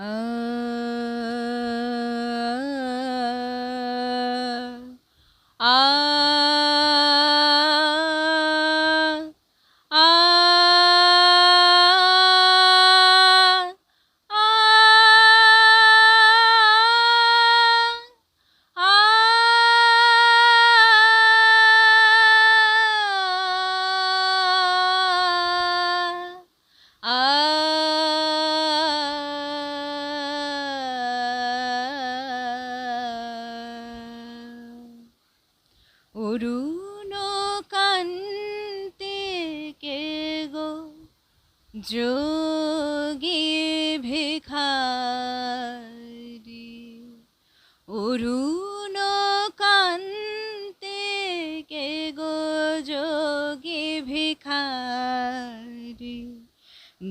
嗯。অরুণ কান্তে কে গো যোগী ভিখারি অরুণ কান্তে কে গো যোগী ভিখারি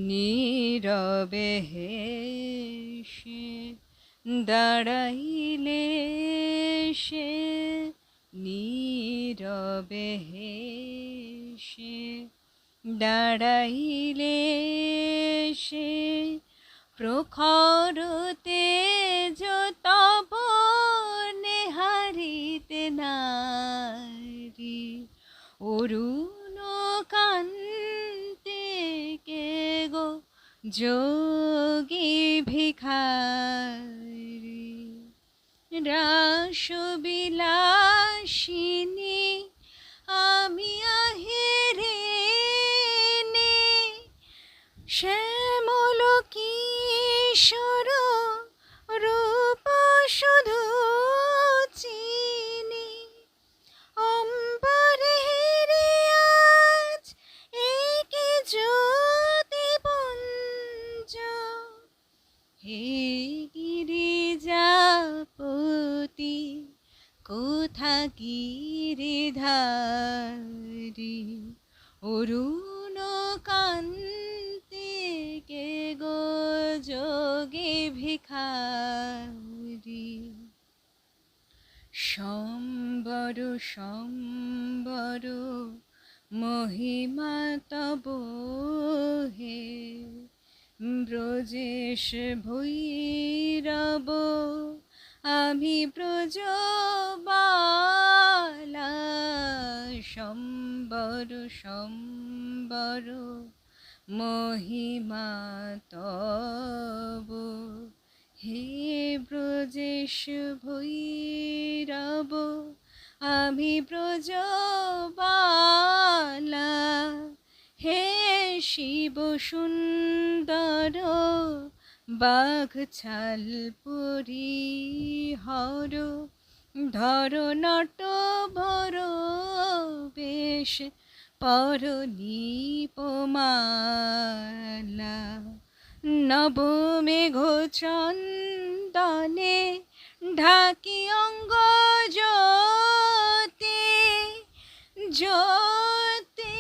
নীরবে হেসে দাঁড়াইলে সে নীরবে হেসে দাঁড়াইলে সে প্রখর তেজ তব নেহারিতে নারী অরুণ কান্তে কে গো যোগী ভিখারি রাসবিলাসিনী আমি আহেরে নে। শ্যামল কিশোর রূপ শুধু চিনি। অম্বরের আজ একে জ্যোতিপুঞ্জ হে গিরিধারি অরুণ কান্তে কে গো যোগে ভিখারি? সম্বর সম্বর, মহিমা তব হে। ব্রজেশ ভৈরব, আমি ব্রজবালা সম্বর সম্বর, মহিমা তব। হে ব্রজেশ ভৈরব, আমি ব্রজবালা হে শিব সুন্দর, বাঘ ছাল পরি হর ধর নট ভর বেশ নব মেঘ চন্দনে ঢাকি অঙ্গ জ্যোতি জ্যোতি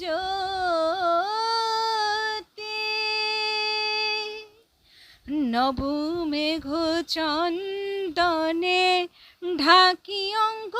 জ্যোতি। নব মেঘ চন্দনে ঢাকি অঙ্গ